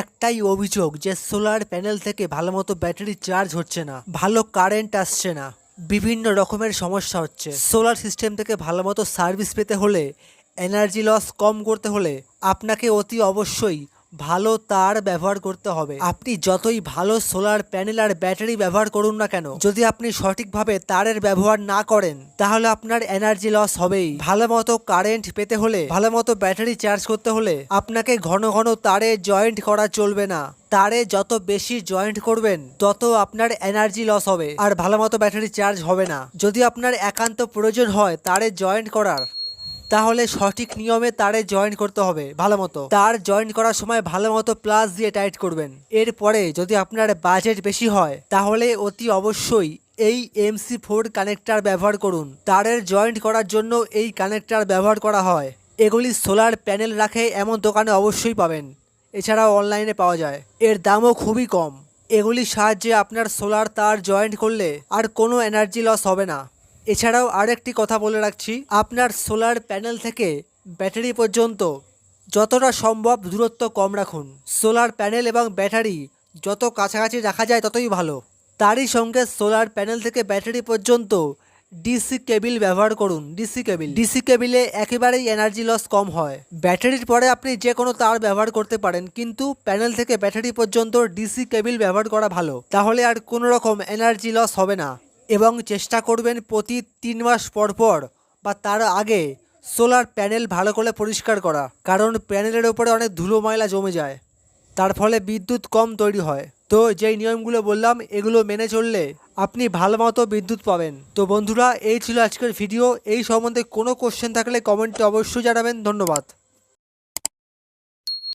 একটাই অভিযোগ যে সোলার প্যানেল থেকে ভালো মতো ব্যাটারি চার্জ হচ্ছে না, ভালো কারেন্ট আসছে না, বিভিন্ন রকমের সমস্যা হচ্ছে। সোলার সিস্টেম থেকে ভালো মতো সার্ভিস পেতে হলে, এনার্জি লস কম করতে হলে, আপনাকে অতি অবশ্যই ভালো তার ব্যবহার করতে হবে। আপনি যতই ভালো সোলার প্যানেল আর ব্যাটারি ব্যবহার করুন না কেন, যদি আপনি সঠিকভাবে তারের ব্যবহার না করেন, তাহলে আপনার এনার্জি লস হবেই। ভালো মতো কারেন্ট পেতে হলে ভালো মতো ব্যাটারি চার্জ করতে হলে, আপনাকে ঘন ঘন তারে জয়েন্ট করা চলবে না। তারে যত বেশি জয়েন্ট করবেন, তত আপনার এনার্জি লস হবে, আর ভালো মতো ব্যাটারি চার্জ হবে না। যদি আপনার একান্ত প্রয়োজন হয় তারে জয়েন্ট করার তাহলে সঠিক নিয়মে তারে জয়েন করতে হবে, ভালো মতো। তার জয়েন করার সময় ভালো মতো প্লাস দিয়ে টাইট করবেন। এরপরে যদি আপনার বাজেট বেশি হয়, তাহলে অতি অবশ্যই এই এমসি ফোর কানেক্টার ব্যবহার করুন। তারের জয়েন্ট করার জন্য এই কানেক্টার ব্যবহার করা হয়। এগুলি সোলার প্যানেল রাখে, এমন দোকানে অবশ্যই পাবেন। এছাড়াও অনলাইনে পাওয়া যায়। এর দামও খুবই কম। এগুলির সাহায্যে আপনার সোলার তার জয়েন্ট করলে আর কোনো এনার্জি লস হবে না। এছাড়াও আরেকটি কথা বলে রাখছি, আপনার সোলার প্যানেল থেকে ব্যাটারি পর্যন্ত যতটা সম্ভব দূরত্ব কম রাখুন। সোলার প্যানেল এবং ব্যাটারি যত কাছাকাছি রাখা যায় ততই ভালো। তারই সঙ্গে সোলার প্যানেল থেকে ব্যাটারি পর্যন্ত ডিসি কেবিল ব্যবহার করুন, ডিসি কেবিল। ডিসি কেবিলে একেবারেই এনার্জি লস কম হয়। ব্যাটারির পরে আপনি যে কোনো তার ব্যবহার করতে পারেন, কিন্তু প্যানেল থেকে ব্যাটারি পর্যন্ত ডিসি কেবিল ব্যবহার করা ভালো। তাহলে আর কোনো রকম এনার্জি লস হবে না। এবং চেষ্টা করবেন প্রতি তিন মাস পর পর বা তার আগে সোলার প্যানেল ভালো করে পরিষ্কার করা, কারণ প্যানেলের ওপরে অনেক ধুলো ময়লা জমে যায়। তার ফলে বিদ্যুৎ কম তৈরি হয়। তো যেই নিয়মগুলো বললাম, এগুলো মেনে চললে আপনি ভালো মতো বিদ্যুৎ পাবেন। তো বন্ধুরা, এই ছিল আজকের ভিডিও এই সম্বন্ধে কোনো কোশ্চেন থাকলে কমেন্টে অবশ্যই জানাবেন। ধন্যবাদ।